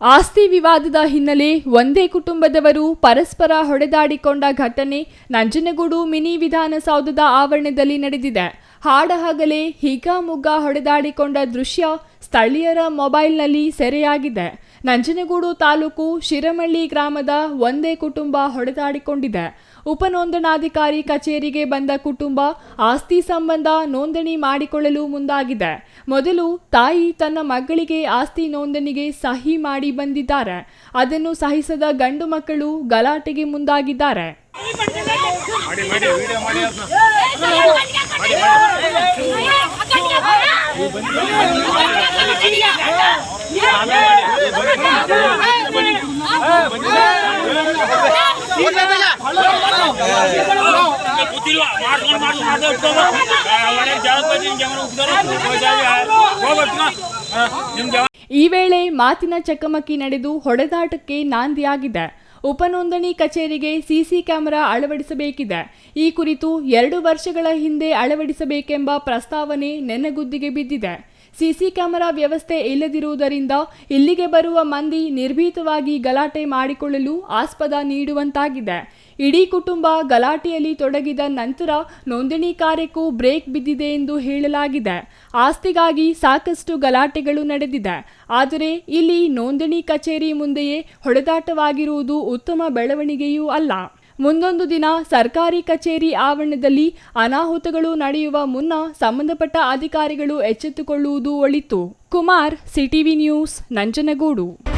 ಆಸ್ತಿ ವಿವಾದದ ಹಿನ್ನೆಲೆ ಒಂದೇ ಕುಟುಂಬದವರು ಪರಸ್ಪರ ಹೊಡೆದಾಡಿಕೊಂಡ ಘಟನೆ ನಂಜನಗೂಡು ಮಿನಿ ವಿಧಾನಸೌಧದ ಆವರಣದಲ್ಲಿ ನಡೆದಿದೆ. ಹಾಡಹಗಲೇ ಮುಗ್ಗ ಹೊಡೆದಾಡಿಕೊಂಡ ದೃಶ್ಯ ಸ್ಥಳೀಯರ ಮೊಬೈಲ್ನಲ್ಲಿ ಸೆರೆಯಾಗಿದೆ. ನಂಜನಗೂಡು ತಾಲೂಕು ಶಿರಮಳ್ಳಿ ಗ್ರಾಮದ ಒಂದೇ ಕುಟುಂಬ ಹೊಡೆದಾಡಿಕೊಂಡಿದೆ. ಉಪನೋಂದಣಾಧಿಕಾರಿ ಕಚೇರಿಗೆ ಬಂದ ಕುಟುಂಬ ಆಸ್ತಿ ಸಂಬಂಧ ನೋಂದಣಿ ಮಾಡಿಕೊಳ್ಳಲು ಮುಂದಾಗಿದೆ. ಮೊದಲು ತಾಯಿ ತನ್ನ ಮಗಳಿಗೆ ಆಸ್ತಿ ನೋಂದಣಿಗೆ ಸಹಿ ಮಾಡಿ ಬಂದಿದ್ದಾರೆ. ಅದನ್ನು ಸಹಿಸದ ಗಂಡು ಮಕ್ಕಳು ಗಲಾಟೆಗೆ ಮುಂದಾಗಿದ್ದಾರೆ. ಈ ವೇಳೆ ಮಾತಿನ ಚಕಮಕಿ ನಡೆದು ಹೊಡೆದಾಟಕ್ಕೆ ನಾಂದಿಯಾಗಿದೆ. ಉಪನೋಂದಣಿ ಕಚೇರಿಗೆ ಸಿಸಿ ಕ್ಯಾಮೆರಾ ಅಳವಡಿಸಬೇಕಿದೆ. ಈ ಕುರಿತು ಎರಡು ವರ್ಷಗಳ ಹಿಂದೆ ಅಳವಡಿಸಬೇಕೆಂಬ ಪ್ರಸ್ತಾವನೆ ನೆನಗುದ್ದಿಗೆ ಬಿದ್ದಿದೆ. ಸಿಸಿ ಕ್ಯಾಮೆರಾ ವ್ಯವಸ್ಥೆ ಇಲ್ಲದಿರುವುದರಿಂದ ಇಲ್ಲಿಗೆ ಬರುವ ಮಂದಿ ನಿರ್ಭೀತವಾಗಿ ಗಲಾಟೆ ಮಾಡಿಕೊಳ್ಳಲು ಆಸ್ಪದ ನೀಡುವಂತಾಗಿದೆ. ಇಡೀ ಕುಟುಂಬ ಗಲಾಟೆಯಲ್ಲಿ ತೊಡಗಿದ ನಂತರ ನೋಂದಣಿ ಕಾರ್ಯಕ್ಕೂ ಬ್ರೇಕ್ ಬಿದ್ದಿದೆ ಎಂದು ಹೇಳಲಾಗಿದೆ. ಆಸ್ತಿಗಾಗಿ ಸಾಕಷ್ಟು ಗಲಾಟೆಗಳು ನಡೆದಿದೆ. ಆದರೆ ಇಲ್ಲಿ ನೋಂದಣಿ ಕಚೇರಿ ಮುಂದೆಯೇ ಹೊಡೆದಾಟವಾಗಿರುವುದು ಉತ್ತಮ ಬೆಳವಣಿಗೆಯೂ ಅಲ್ಲ. ಮುಂದೊಂದು ದಿನ ಸರ್ಕಾರಿ ಕಚೇರಿ ಆವರಣದಲ್ಲಿ ಅನಾಹುತಗಳು ನಡೆಯುವ ಮುನ್ನ ಸಂಬಂಧಪಟ್ಟ ಅಧಿಕಾರಿಗಳು ಎಚ್ಚೆತ್ತುಕೊಳ್ಳುವುದು ಒಳಿತು. Kumar, CTV news, Nanjangud.